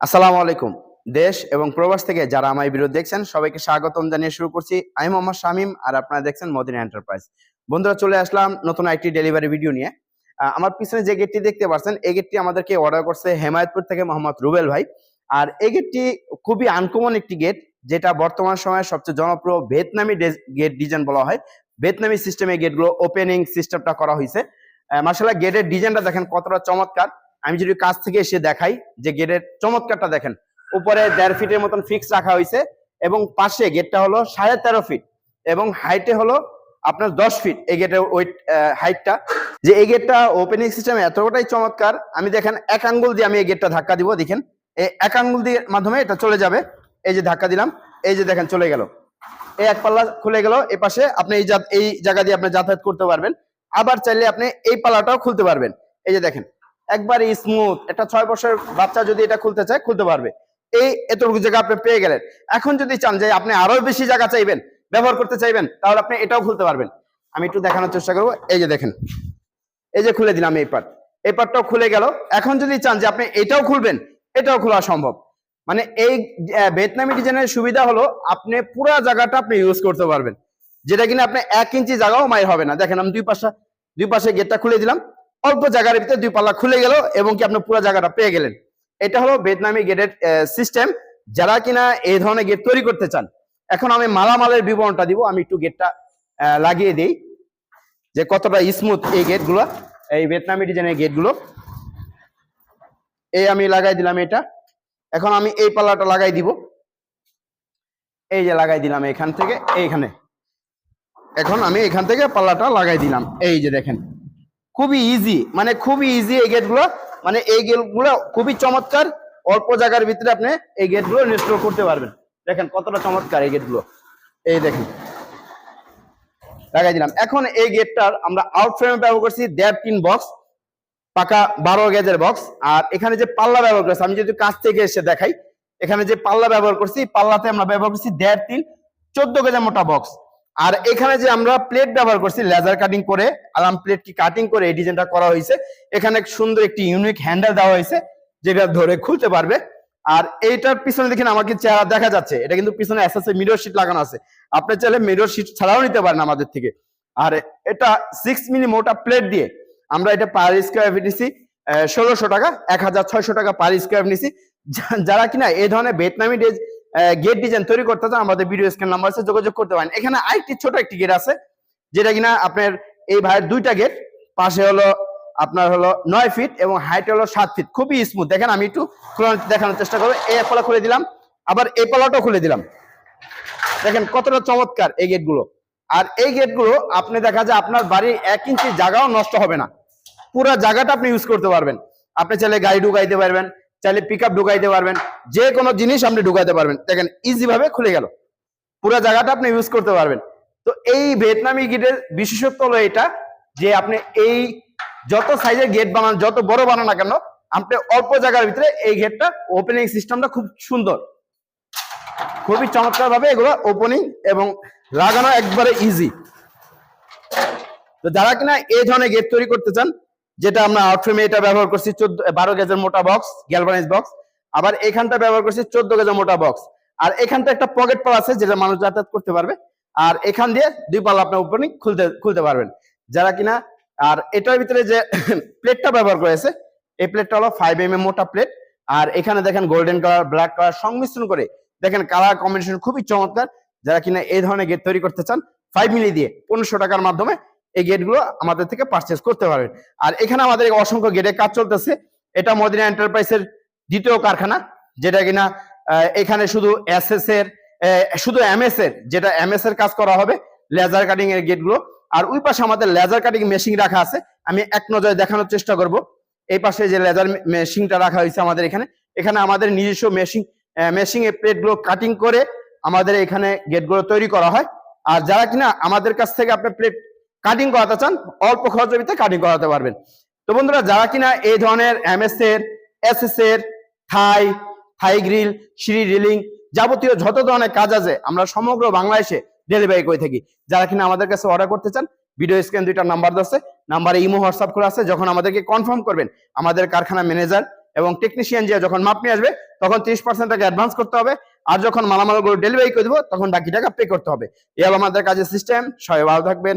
আসসালামু আলাইকুম। দেশ এবং প্রবাস থেকে যারা আমার ভিডিও দেখছেন, সবাইকে স্বাগতম জানিয়ে শুরু করছি। আমি মোহাম্মদ শামীম আর আপনারা দেখছেন মদিনা এন্টারপ্রাইজ। বন্ধুরা, চলে আসলাম নতুন একটি ডেলিভারি ভিডিও নিয়ে। আমার পিছনে যে গেটটি দেখতে পাচ্ছেন, এই গেটটি আমাদেরকে অর্ডার করছে হেমায়তপুর থেকে মোহাম্মদ রুবেল ভাই। আর এই গেটটি খুবই আনকমন একটি গেট যেটা বর্তমান সময়ে সবচেয়ে জনপ্রিয় ভিয়েতনামি গেট ডিজাইন বলা হয়। ভিয়েতনামি সিস্টেমে গেটগুলো ওপেনিং সিস্টেমটা করা হয়েছে মার্শাল্লাহ গেটের ডিজাইনটা দেখেন কতটা চমৎকার। আমি যদি কাছ থেকে এসে দেখাই যে গেটের চমৎকারটা দেখেন, উপরে দেড় ফিটের মতন ফিক্স রাখা হয়েছে এবং পাশে গেটটা হলো সাড়ে তেরো ফিট এবং হাইটে হলো আপনার দশ ফিট এই গেটের ওয়েট হাইটটা যে এই গেটটা ওপেনিং সিস্টেম এতটাই চমৎকার, আমি দেখেন এক আঙ্গুল দিয়ে আমি এই গেটটা ধাক্কা দিব, দেখেন। এই এক আঙ্গুল দিয়ে মাধ্যমে এটা চলে যাবে। এই যে ধাক্কা দিলাম, এই যে দেখেন চলে গেল। এই এক পাল্লা খুলে গেল এই পাশে আপনি এই এই জায়গা দিয়ে আপনি যাতায়াত করতে পারবেন। আবার চাইলে আপনি এই পাল্লাটাও খুলতে পারবেন। এই যে দেখেন একবারে স্মুথ একটা ছয় বছরের বাচ্চা যদি এটা খুলতে চায়, খুলতে পারবে। এই এতটুকু জায়গা আপনি পেয়ে গেলেন। এখন যদি চান যে আপনি আরও বেশি জায়গা চাইবেন, ব্যবহার করতে চাইবেন, তাহলে আপনি এটাও খুলতে পারবেন। আমি একটু দেখানোর চেষ্টা করব। এই যে দেখেন, এই যে খুলে দিলাম এই পার্ট এই পার্টটাও খুলে গেল। এখন যদি চান যে আপনি এটাও খুলবেন, এটাও খোলা সম্ভব। মানে এই ভিয়েতনামি ডিজাইনের সুবিধা হলো আপনি পুরো জায়গাটা আপনি ইউজ করতে পারবেন। যেটা কিনা আপনি এক ইঞ্চি জায়গাও মায়ের হবে না। দেখেন আমি দুই পাশে দুই পাশে গেটটা খুলে দিলাম। অল্প জায়গার ভিতরে দুই পাল্লা খুলে গেল এবং কি আপনি পুরো জায়গাটা পেয়ে গেলেন। এটা হলো ভিয়েতনামি গেটের সিস্টেম যারা কিনা এই ধরনের গেট তৈরি করতে চান, এখন আমি মালামালের বিবরণটা দিব, আমি একটু গেটটা লাগিয়ে দিই যে কতটা স্মুথ এই গেটগুলো এই ভিয়েতনামি ডিজাইনের গেটগুলো এই আমি লাগাই দিলাম এটা। এখন আমি এই পাল্লাটা লাগাই দিব। এই যে লাগাই দিলাম এখান থেকে, এইখানে। এখন আমি এখান থেকে পাল্লাটা লাগাই দিলাম। এই যে দেখেন। খুবই ইজি মানে খুবই ইজি এই গেটগুলো মানে এই গেটগুলো খুবই চমৎকার, অল্প জায়গার ভিতরে আপনি এই গেটগুলো ইনস্টল করতে পারবেন। দেখেন কতটা চমৎকার এই গেটগুলো এই দেখেন। লাগাই দিলাম। এখন এই গেটটার আমরা আউট ফ্রেমে ব্যবহার করছি দেড় তিন বক্স পাকা বারো গেজের বক্স আর এখানে যে পাল্লা ব্যবহার করছি, আমি যদি কাছ থেকে এসে দেখাই, এখানে যে পাল্লা ব্যবহার করছি, পাল্লাতে আমরা ব্যবহার করছি দেড় তিন, চোদ্দ গেজের মোটা বক্স আর এখানে যে আমরা প্লেট ব্যবহার করছি লেজার কাটিং করে, আলাম প্লেট কি কাটিং করে, এই ডিজাইনটা করা হয়েছে। এখানে সুন্দর একটি ইউনিক হ্যান্ডেল দেওয়া হয়েছে, যেটা ধরে খুলতে পারবে। আর এইটার পিছনে দেখেন আমাকে চেহারা দেখা যাচ্ছে। এটা কিন্তু পিছনে এসএসএ মিরর শিট লাগানো আছে। আপনি চাইলে মিরর শিট ছাড়াও নিতে পারেন আমাদের থেকে। আর এটা সিক্স মিলি মোটা প্লেট দিয়ে আমরা এটা পার স্কোয়ার ফিট নিছি ষোলোশো টাকা, এক হাজার ছয়শো টাকা পার স্কোয়ার নিছি। যারা কিনা এই ধরনের ভিয়েতনামি গেট ডিজাইন তৈরি করতে চান, আমাদের ভিডিও স্ক্রিন নাম্বার আছে, যোগাযোগ করতে পারেন। এখানে আরেকটি ছোট একটি গেট আছে, যেটা কিনা আপনার এই ভাইয়ের দুইটা গেট পাশে হলো আপনার হলো নয় ফিট এবং হাইট হলো সাত ফিট খুবই স্মুথ দেখেন, আমি একটু দেখানোর চেষ্টা করব। এই পালা খুলে দিলাম, আবার এই পালাটাও খুলে দিলাম। দেখেন, কতটা চমৎকার এই গেটগুলো আর এই গেটগুলো আপনি দেখা যায় আপনার বাড়ির এক ইঞ্চি জায়গাও নষ্ট হবে না। পুরো জায়গাটা আপনি ইউজ করতে পারবেন। আপনি চাইলে গাড়ি ঢুকাইতে পারবেন চাইলে পিক আপ ঢুকাইতে পারবেন। যে কোনো জিনিস আপনি ঢুকাইতে পারবেন। দেখেন ইজিভাবে খুলে গেল। পুরো জায়গাটা আপনি ইউজ করতে পারবেন। তো এই ভিয়েতনামি গেটের বিশেষত্ব হলো এটা যে আপনি এই যত সাইজের গেট বানান, যত বড় বানান না কেন, আপনি অল্প জায়গার ভিতরে এই গেটটা ওপেনিং সিস্টেমটা খুব সুন্দর। খুবই চমৎকার ভাবে এগুলো ওপেনিং এবং লাগানো একবারে ইজি তো যারা কিনা এই ধরনের গেট তৈরি করতে চান যেটা আমরা আউটফ্রেমে এটা ব্যবহার করছি চোদ্দ বারো গেজের মোটা বক্স গ্যালভানাইজ বক্স আবার এখানটা ব্যবহার করছি চোদ্দ গেজের মোটা বক্স আর এখানটা একটা পকেট পাল আছে যেটা মানুষ যাতায়াত করতে পারবে। আর এখান দিয়ে দুই পাল আপনার ওপেনিং খুলতে খুলতে পারবেন। যারা কিনা, আর এটার ভিতরে যে প্লেটটা ব্যবহার করেছে, এই প্লেটটা হলো ফাইভ এম এম মোটা প্লেট আর এখানে দেখেন গোল্ডেন কালার ব্ল্যাক কালার সংমিশ্রণ করে দেখেন কালার কম্বিনেশন খুবই চমৎকার। যারা কিনা এই ধরনের গেট তৈরি করতে চান ফাইভ মিলি দিয়ে পনেরোশো টাকার মাধ্যমে এই গেটগুলো আমাদের থেকে পারচেস করতে পারবেন আর এখানে আমাদের অসংখ্য গেটের কাজ চলতেছে। এটা মদিনা এন্টারপ্রাইজের দ্বিতীয় কারখানা, যেটা কিনা এখানে শুধু এস এর শুধু এমএস এর যেটা এমএস এর কাজ করা হবে লেজার কাটিং এর গেটগুলো আর ওই পাশে আমাদের লেজার কাটিং মেশিন রাখা আছে। আমি এক নজরে দেখানোর চেষ্টা করব। এই পাশে যে লেজার মেশিনটা রাখা হয়েছে আমাদের এখানে এখানে আমাদের নিজস্ব মেশিন মেশিন এর প্লেটগুলো কাটিং করে আমাদের এখানে গেটগুলো তৈরি করা হয়। আর যারা কিনা আমাদের কাছ থেকে আপনি প্লেট কাটিং করাতে চান, অল্প ভিতরে কাটিং করাতে পারবেন। তো বন্ধুরা, যারা কিনা এই ধরনের এমএস এর এস এস এর থাই থাই গ্রিল সিঁড়ি রিলিং যাবতীয় যত ধরনের কাজ আছে, আমরা সমগ্র বাংলাদেশে ডেলিভারি করে থাকি। যারা কিনা আমাদের কাছে অর্ডার করতে চান ভিডিও স্ক্রিন দুইটা নাম্বার আছে নাম্বারে ইমো হোয়াটসঅ্যাপ করে আছে যখন আমাদেরকে কনফার্ম করবেন আমাদের কারখানা ম্যানেজার এবং টেকনিশিয়ান যে যখন মাপ নিয়ে আসবে, তখন তিরিশ পার্সেন্ট টাকা অ্যাডভান্স করতে হবে। আর যখন মালামালগুলো ডেলিভারি করে দেবো, তখন বাকি টাকা পে করতে হবে। হলো আমাদের কাজের সিস্টেম সবাই ভালো থাকবেন।